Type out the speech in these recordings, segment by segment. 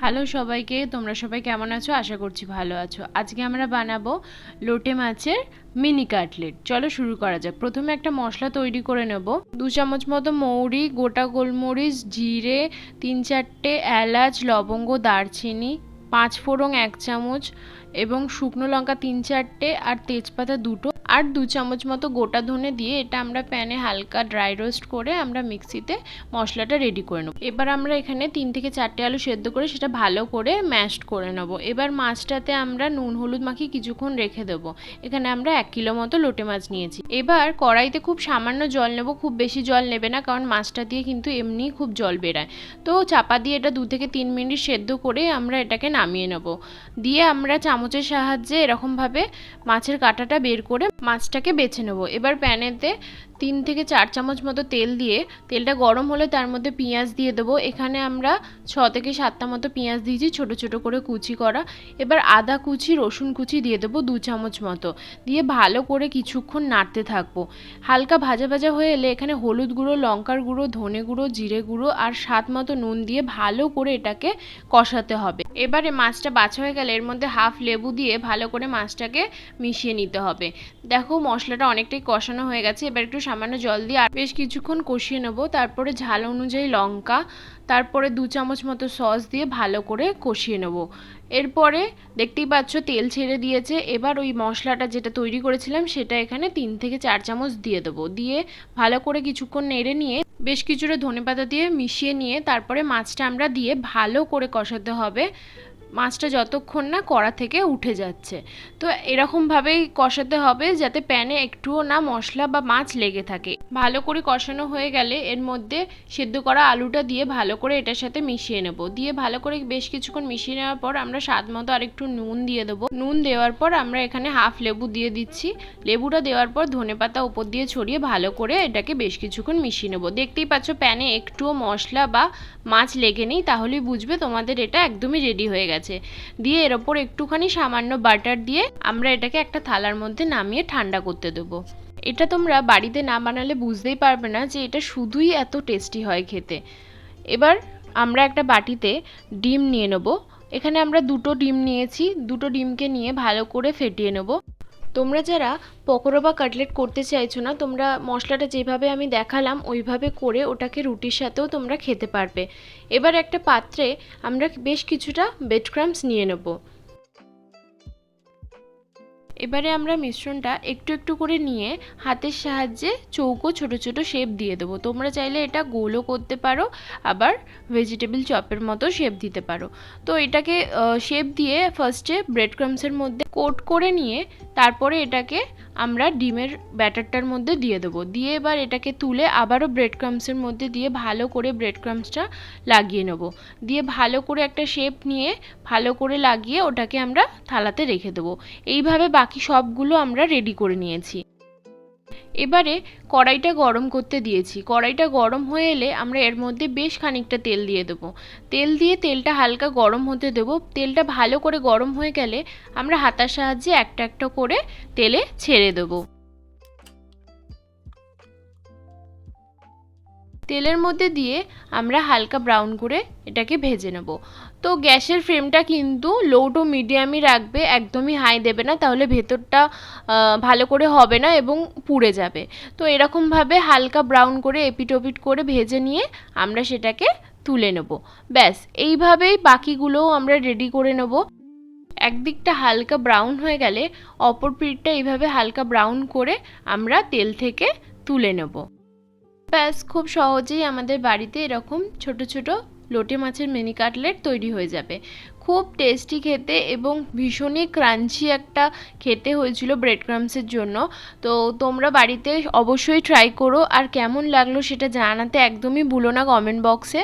Hello সবাইকে, তোমরা সবাই কেমন আছো? আশা করছি ভালো আছো। আজকে আমরা বানাবো লোটে মাছের মিনি কাটলেট। চলো শুরু করা যাক। প্রথমে একটা মশলা তৈরি করে নেব। দু চামচ মতো মৌরি, গোটা গোলমরিচ, জিরে, তিন চারটে এলাচ, লবঙ্গ, দারচিনি, পাঁচ ফোড়ং এক চামচ এবং শুকনো লঙ্কা তিন চারটে আর তেজপাতা দুটো আর দু চামচ মতো গোটা ধনে দিয়ে এটা আমরা প্যানে হালকা ড্রাই রোস্ট করে আমরা মিক্সিতে মশলাটা রেডি করে নেব। এবার আমরা এখানে তিন থেকে চারটে আলু সেদ্ধ করে সেটা ভালো করে ম্যাশড করে নেব। এবার মাছটাতে আমরা নুন, হলুদ মাখিয়ে কিছুক্ষণ রেখে দেবো। এখানে আমরা এক কিলো মতো লোটে মাছ নিয়েছি। এবার কড়াইতে খুব সামান্য জল নেব, খুব বেশি জল নেবে না কারণ মাছটা দিয়ে কিন্তু এমনি খুব জল বেরায়। তো চাপা দিয়ে এটা দু থেকে তিন মিনিট সেদ্ধ করে আমরা এটাকে নামিয়ে নেব। দিয়ে আমরা চামচের সাহায্যে এরকমভাবে মাছের কাঁটাটা বের করে মাছটাকে বেছে নেব। এবার প্যানেতে তিন থেকে চার চামচ মতো তেল দিয়ে, তেলটা গরম হলে তার মধ্যে পেঁয়াজ দিয়ে দেবো। এখানে আমরা ছ থেকে সাতটা মতো পেঁয়াজ দিয়েছি, ছোট ছোট করে কুচি করা। এবার আদা কুচি, রসুন কুচি দিয়ে দেবো দু চামচ মতো। দিয়ে ভালো করে কিছুক্ষণ নাড়তে থাকব। হালকা ভাজা ভাজা হয়ে এলে এখানে হলুদ গুঁড়ো, লঙ্কার গুঁড়ো, ধনে গুঁড়ো, জিরে গুঁড়ো আর স্বাদ মতো নুন দিয়ে ভালো করে এটাকে কষাতে হবে। এবারে মাছটা বাছা হয়ে গেলে এর মধ্যে হাফ লেবু দিয়ে ভালো করে মাছটাকে মিশিয়ে নিতে হবে। দেখো মশলাটা অনেকটাই কষানো হয়ে গেছে, এবার একটু সামান্য জল দিয়ে আর বেশ কিছুক্ষণ কষিয়ে নেব। তারপরে ঝাল অনুযায়ী লঙ্কা তারপরে দু চামচ মতো সস দিয়ে ভালো করে কষিয়ে নেব। এরপরে দেখতেই পাচ্ছ তেল ছেড়ে দিয়েছে। এবার ওই মশলাটা যেটা তৈরি করেছিলাম সেটা এখানে তিন থেকে চার চামচ দিয়ে দেবো। দিয়ে ভালো করে কিছুক্ষণ নেড়ে নিয়ে বেশ কিছুটা ধনেপাতা দিয়ে মিশিয়ে নিয়ে তারপরে মাছটা আমরা দিয়ে ভালো করে কষাতে হবে। মাছটা যতক্ষণ না কড়া থেকে উঠে যাচ্ছে। তো এরকমভাবেই কষাতে হবে যাতে প্যানে একটুও না মশলা বা মাছ লেগে থাকে। ভালো করে কষানো হয়ে গেলে এর মধ্যে সেদ্ধ করা আলুটা দিয়ে ভালো করে এটার সাথে মিশিয়ে নেব। দিয়ে ভালো করে বেশ কিছুক্ষণ মিশিয়ে নেওয়ার পর আমরা স্বাদ মতো আরেকটু নুন দিয়ে দেবো। নুন দেওয়ার পর আমরা এখানে হাফ লেবু দিয়ে দিচ্ছি। লেবুটা দেওয়ার পর ধনে পাতা উপর দিয়ে ছড়িয়ে ভালো করে এটাকে বেশ কিছুক্ষণ মিশিয়ে নেব। দেখতেই পাচ্ছ প্যানে একটুও মশলা বা মাছ লেগে নেই, তাহলেই বুঝবে তোমাদের এটা একদমই রেডি হয়ে গেছে। দিয়ে এর ওপর একটুখানি সামান্য বাটার দিয়ে আমরা এটাকে একটা থালার মধ্যে নামিয়ে ঠান্ডা করতে দেবো। এটা তোমরা বাড়িতে না বানালে বুঝতেই পারবে না যে এটা শুধুই এত টেস্টি হয় খেতে। এবার আমরা একটা বাটিতে ডিম নিয়ে নেব। এখানে আমরা দুটো ডিম নিয়েছি। দুটো ডিমকে নিয়ে ভালো করে ফেটিয়ে নেব। তোমরা যারা পকোড়া বা কাটলেট করতে চাইছো না, তোমরা মশলাটা যেভাবে আমি দেখালাম, ওইভাবে করে ওটাকে রুটির সাথেও তোমরা খেতে পারবে। এবার একটা পাত্রে আমরা বেশ কিছুটা বেড ক্রামস নিয়ে নেব। এবারে আমরা মিশ্রণটা একটু একটু করে নিয়ে হাতের সাহায্যে চৌকো ছোট ছোট শেপ দিয়ে দেবো। তোমরা চাইলে এটা গোলও করতে পারো, আবার ভেজিটেবল চপের মতো শেপ দিতে পারো। তো এটাকে শেপ দিয়ে ফার্স্টে ব্রেড ক্রামসের মধ্যে কোট করে নিয়ে তারপরে এটাকে আমরা ডিমের ব্যাটারটার মধ্যে দিয়ে দেবো। দিয়ে এবার এটাকে তুলে আবারও ব্রেড ক্রামসের মধ্যে দিয়ে ভালো করে ব্রেড ক্রামসটা লাগিয়ে নেব। দিয়ে ভালো করে একটা শেপ নিয়ে ভালো করে লাগিয়ে ওটাকে আমরা থালাতে রেখে দেবো। এইভাবে বাকি সবগুলো আমরা রেডি করে নিয়েছি। এবারে কড়াইটা গরম করতে দিয়েছি। কড়াইটা গরম হয়ে এলে আমরা এর মধ্যে বেশ খানিকটা তেল দিয়ে দেবো। তেল দিয়ে তেলটা হালকা গরম হতে দেবো। তেলটা ভালো করে গরম হয়ে গেলে আমরা হাতার সাহায্যে একটা একটা করে তেলে ছেড়ে দেবো। তেলের মধ্যে দিয়ে আমরা হালকা ব্রাউন করে এটাকে ভেজে নেব। তো গ্যাসের ফ্লেমটা কিন্তু লো টু মিডিয়ামই রাখবে, একদমই হাই দেবে না, তাহলে ভেতরটা ভালো করে হবে না এবং পুড়ে যাবে। তো এরকমভাবে হালকা ব্রাউন করে এপিট ওপিট করে ভেজে নিয়ে আমরা সেটাকে তুলে নেব। ব্যাস, এইভাবেই বাকিগুলোও আমরা রেডি করে নেব। একদিকটা হালকা ব্রাউন হয়ে গেলে, অপর পিঠটা এইভাবে হালকা ব্রাউন করে আমরা তেল থেকে তুলে নেব। ব্যাস, খুব সহজেই আমাদের বাড়িতে এরকম ছোট ছোট লোটে মাছের মিনি কাটলেট তৈরি হয়ে যাবে। খুব টেস্টি খেতে এবং ভীষণই ক্রাঞ্চি একটা খেতে হয়েছিল ব্রেড ক্রামসের জন্য। তো তোমরা বাড়িতে অবশ্যই ট্রাই করো আর কেমন লাগল সেটা জানাতে একদমই ভুলো না কমেন্ট বক্সে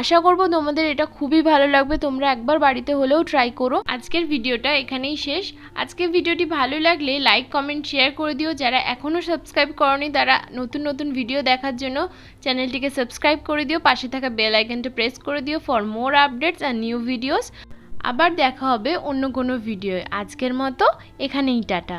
আশা করব তোমাদের এটা খুবই ভালো লাগবে, তোমরা একবার বাড়িতে হলেও ট্রাই করো। আজকের ভিডিওটা এখানেই শেষ। আজকের ভিডিওটি ভালো লাগলে লাইক কমেন্ট শেয়ার করে দিও। যারা এখনও সাবস্ক্রাইব করনি, তারা নতুন নতুন ভিডিও দেখার জন্য চ্যানেলটিকে সাবস্ক্রাইব করে দিও। পাশে থাকা বেল আইকনটা প্রেস করে দিও ফর মোর আপডেটস আর নিউ ভিডিওস আবার দেখা হবে অন্য কোনো ভিডিওয়। আজকের মতো এখানেই টাটা।